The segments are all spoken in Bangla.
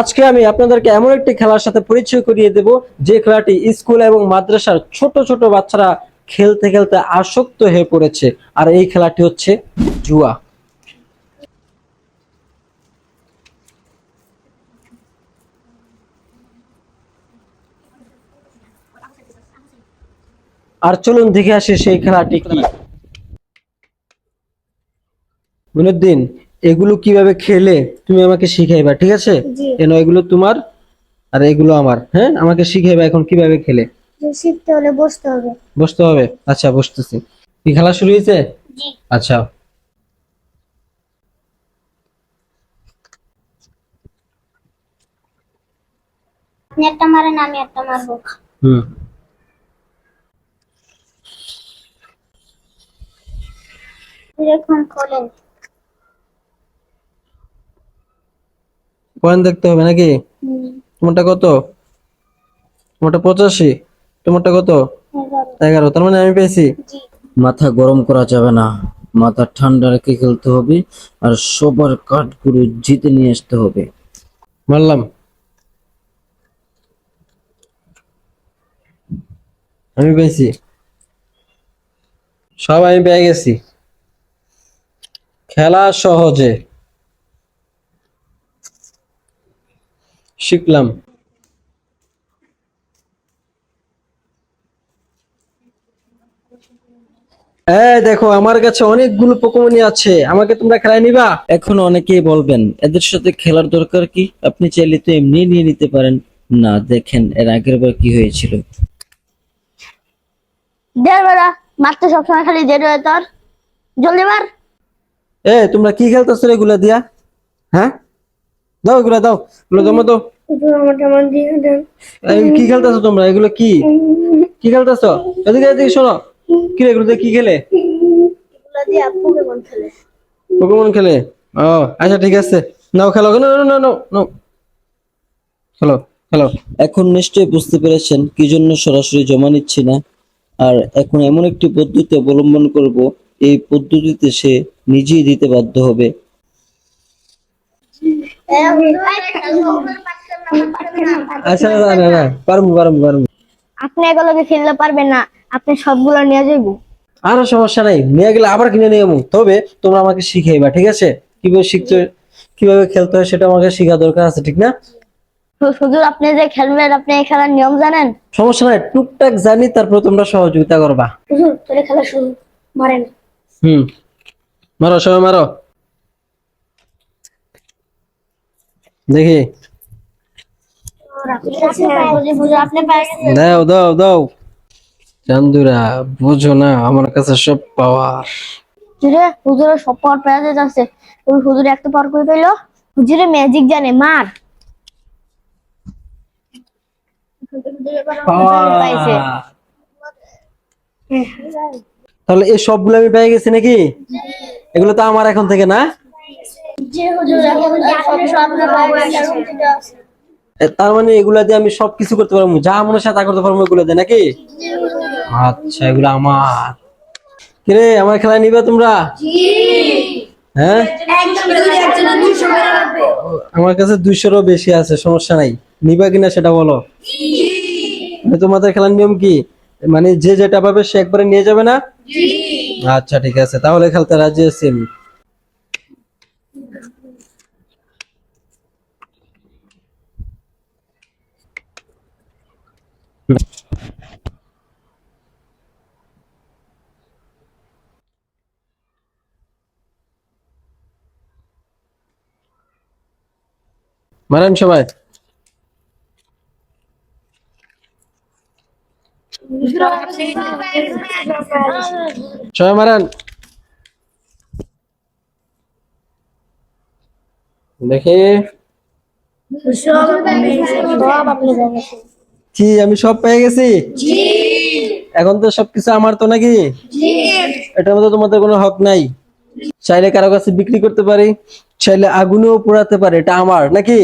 আজকে আমি আপনাদেরকে এমন একটি খেলার সাথে পরিচয় করিয়ে দেব যে খেলাটি স্কুল এবং মাদ্রাসার ছোট ছোট বাচ্চারা খেলতে খেলতে আসক্ত হয়ে পড়েছে। আর এই খেলাটি হচ্ছে জুয়া। আর চলুন দেখে আসি সেই খেলাটি কি। মুনুদ্দিন এগুলো কীভাবে খেলে তুমি আমাকে শিখাইবা ঠিক আছে। কেন এগুলো তোমার আর এগুলো আমার হ্যাঁ? আমাকে শিখাইবা এখন কীভাবে খেলে। যে শিখতে হলে বসতে হবে। বসতে হবে? আচ্ছা বসতেছি। কি খেলা শুরু হয়েছে? জি। আচ্ছা। একটা মারেন আমি একটা মারবো। হুম। এখন খোলেন পয়েন্ট দেখতে হবে নাকি? তোমারটা কত? তোমারটা পঁচাশি। তোমারটা কত? এগারো। তার মানে আমি পেয়েছি? মাথা গরম করা যাবে না। মাথা ঠান্ডা রেখে খেলতে হবে আর সবার কাঠগুলো জিতে নিয়ে আসতে হবে। মারলাম। আমি পেয়েছি। সব আমি পেয়ে গেছি। খেলা সহজে। শিখলাম। এই দেখো আমার কাছে অনেকগুলো পোকমনি আছে। আমাকে তোমরা খেলায় নিবা? এখন অনেকেই বলবেন এদের সাথে খেলার দরকার কি? আপনি চাইলে তো এমনি নিয়ে নিতে পারেন। না দেখেন এর আগের বার কি হয়েছিল? দেড় বেলা মারতে সবসময় খালি দেরি হয় তোর। জলদি মার। এ তোমরা কি খেলতেছো এগুলা দিয়া? হ্যাঁ? দাও এগুলা দাও এগুলো জমা দাও। কি খেলতেছো তোমরা? এগুলো কি? কি খেলতেছো? এদিকে এদিকে শোনো। কি রে এগুলো দিয়ে কি খেলে পোকেমন খেলে? পোকেমন খেলে? ও আচ্ছা ঠিক আছে। নাও খেলো না না না না খেলো খেলো। এখন নিশ্চয়ই বুঝতে পেরেছেন কি জন্য সরাসরি জমা নিচ্ছি না। আর এখন এমন একটি পদ্ধতি অবলম্বন করব এই পদ্ধতিতে সে নিজেই দিতে বাধ্য হবে। আচ্ছা না না না পারব পারব পারব। আপনি এগুলোকে খেলতে পারবেন না আপনি সবগুলো নিয়ে যাব আরও সমস্যা নাই নিয়ে গেলে আবার কিনে নিয়ে যাব। তবে তোমরা আমাকে শিখাইবা ঠিক আছে? কীভাবে শিখতে কীভাবে খেলতে হয় সেটা আমাকে শেখা দরকার আছে ঠিক না? হুজুর আপনি যে খেলবেন আপনি এই খেলার নিয়ম জানেন? সমস্যা নাই টুকটাক জানি তারপর তোমরা সহযোগিতা করবা। হুজুর তোরে খেলা শুরু মারেন। হুম। মারো সবাই মারো। দেখি। পারে দাও দাও দাও। চান্দুরা বুঝো না আমার কাছে সব পাওয়ার। হুজুরে হুজুরে সব পাওয়ার পেয়ে যাচ্ছে। ওই হুজুরে একটা পাওয়ার করে পেল? হুজুরে ম্যাজিক জানে মার। তাহলে এই সবগুলো আমি পেয়ে গেছি নাকি? এগুলো তো আমার এখন থেকে না? যে হুজুর এখন আপনি সব তার মানে এগুলা দিয়ে আমি সবকিছু করতে পারব। যা মনে সাথে করতে পারব এগুলো দিয়ে নাকি? আচ্ছা এগুলো আমার। কিরে আমার খেলা নিবে তোমরা? হ্যাঁ? আমার কাছে দুইশোরও বেশি আছে সমস্যা নাই। নিবা কিনা সেটা বলো। মানে তোমাদের খেলার নিয়ম কি? মানে যে যেটা পাবে সে একবারে নিয়ে যাবে না? আচ্ছা ঠিক আছে তাহলে খেলতে রাজি আছি আমি। মারেন সবাই সবাই মারেন দেখি কি আমি সব পেয়ে গেছি? এখন তো সবকিছু আমার তো নাকি? এটার মধ্যে তোমাদের কোনো হক নাই। চাইলে কারও কাছে বিক্রি করতে পারি চাইলে আগুনেও পোড়াতে পারে এটা আমার নাকি?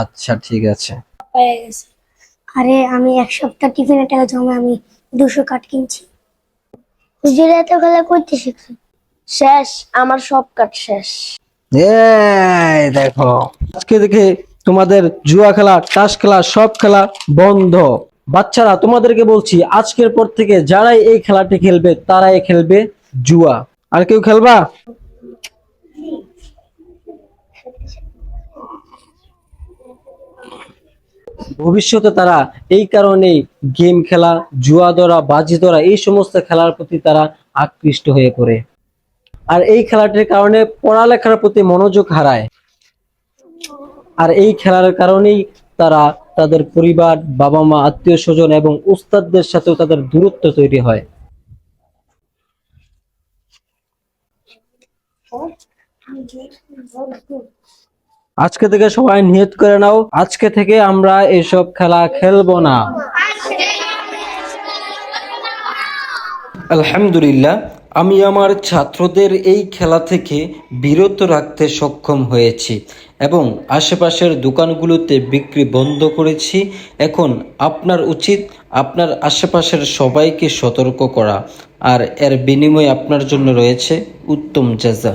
আচ্ছা ঠিক আছে। আরে আমি এক সপ্তাহ টিফিনের টাকা জমা আমি দুশো কাঠ কিনছি। হুজুরে এত খেলা করতে শিখছি। শেষ আমার সব কাঠ শেষ। এই দেখো আজকে দেখে তোমাদের জুয়া খেলা, তাস খেলা, সব খেলা বন্ধ। বাচ্চারা, তোমাদেরকে বলছি, আজকের পর থেকে যারাই এই খেলাটি খেলবে, তারাই খেলবে জুয়া। আর কেউ খেলবা? ভবিষ্যতে তারা এই কারণেই গেম খেলা, জুয়া ধরা, বাজি ধরা, এই সমস্ত খেলার প্রতি তারা আকৃষ্ট হয়ে পড়ে। আর এই খেলাটির কারণে পড়ালেখার প্রতি মনোযোগ হারায়। আর এই খেলার কারণেই তারা তাদের পরিবার বাবা মা আত্মীয় স্বজন এবং উস্তাদদের সাথেও তাদের দূরত্ব তৈরি হয়। আজকে থেকে সবাই নিয়ত করে নাও, আজকে থেকে আমরা এসব খেলা খেলব না। আলহামদুলিল্লাহ আমি আমার ছাত্রদের এই খেলা থেকে বিরত রাখতে সক্ষম হয়েছি এবং আশেপাশের দোকানগুলোতে বিক্রি বন্ধ করেছি। এখন আপনার উচিত আপনার আশেপাশের সবাইকে সতর্ক করা। আর এর বিনিময়ে আপনার জন্য রয়েছে উত্তম জাজা